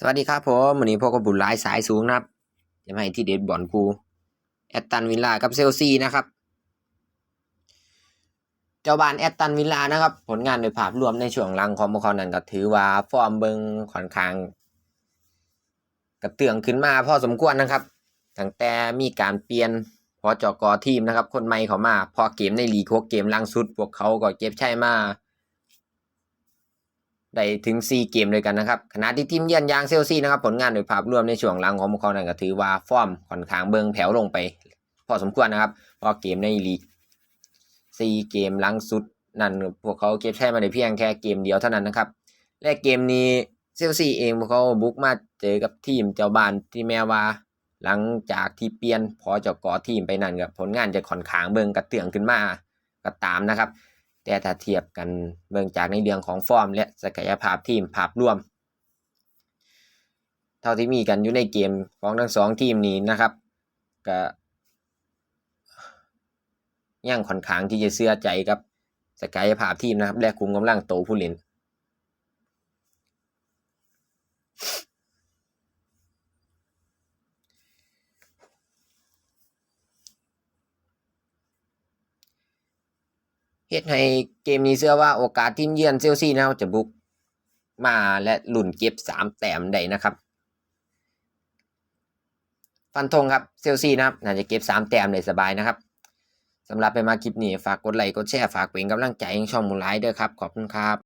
สวัสดีครับผมวันนี้พวกกับบุญหลายสายสูงนะครับ จะมาให้ที่เด็ดบอลกูแอตตันวิลล่ากับเซลซีนะครับ เจ้าบ้านแอตตันวิลล่านะครับ ผลงานโดยภาพรวมในช่วงหลังของพวกเขานั้นก็ถือว่าฟอร์มเบิงค่อนข้างกระเตื่องขึ้นมาพอสมควรนะครับ ตั้งแต่มีการเปลี่ยนพอจกอทีมนะครับ คนใหม่เขามา พอเกมในลีกหกเกมล่างสุด พวกเขาก็เก็บใช่มา ได้ถึง 4 เกมเลยกันนะครับขณะที่ทีมเยือนยางเซลซีนะครับผลงานโดยภาพรวมในช่วงหลังของพวกเขานั้นก็ถือว่าฟอร์มค่อนข้างเบิงแผ่วลงไป พอสมควรนะครับเพอเกมในลีก4เกมหลังสุดนั่นพวกเขาเก็บแค่มาได้เพียงแค่เกมเดียวเท่านั้นนะครับและเกมนี้เซลซีเองพวกเขาบุกมาเจอกับทีมเจ้าบ้านที่แม้ว่า หลังจากที่เปลี่ยนพอจะก่อทีมไปนั่นกับผลงานจะค่อนข้างเบิงกระเตื่องขึ้นมาก็ตามนะครับ แต่ถ้าเทียบกันเบื้องจากในเรื่องของฟอร์ม และศักยภาพทีมภาพรวม เท่าที่มีกันอยู่ในเกมของทั้งสองทีมนี้นะครับก็ยังค่อนข้างที่จะเชื่อใจกับศักยภาพทีมนะครับ และคุมกำลังโตผู้เล่น เฮ็ดให้เกมนี้เชื่อว่าโอกาสทีมเยือนเซลซีนะครับจะบุกมาและหลุ่นเก็บสามแต้มได้นะครับ ฟันธงครับเซลซีนะครับน่าจะเก็บสามแต้มได้สบายนะครับสำหรับไปมาคลิปนี้ฝากกดไลค์กดแชร์ฝากเป็นกำลังใจให้ช่องมูลไลเด้วยครับ ขอบคุณครับ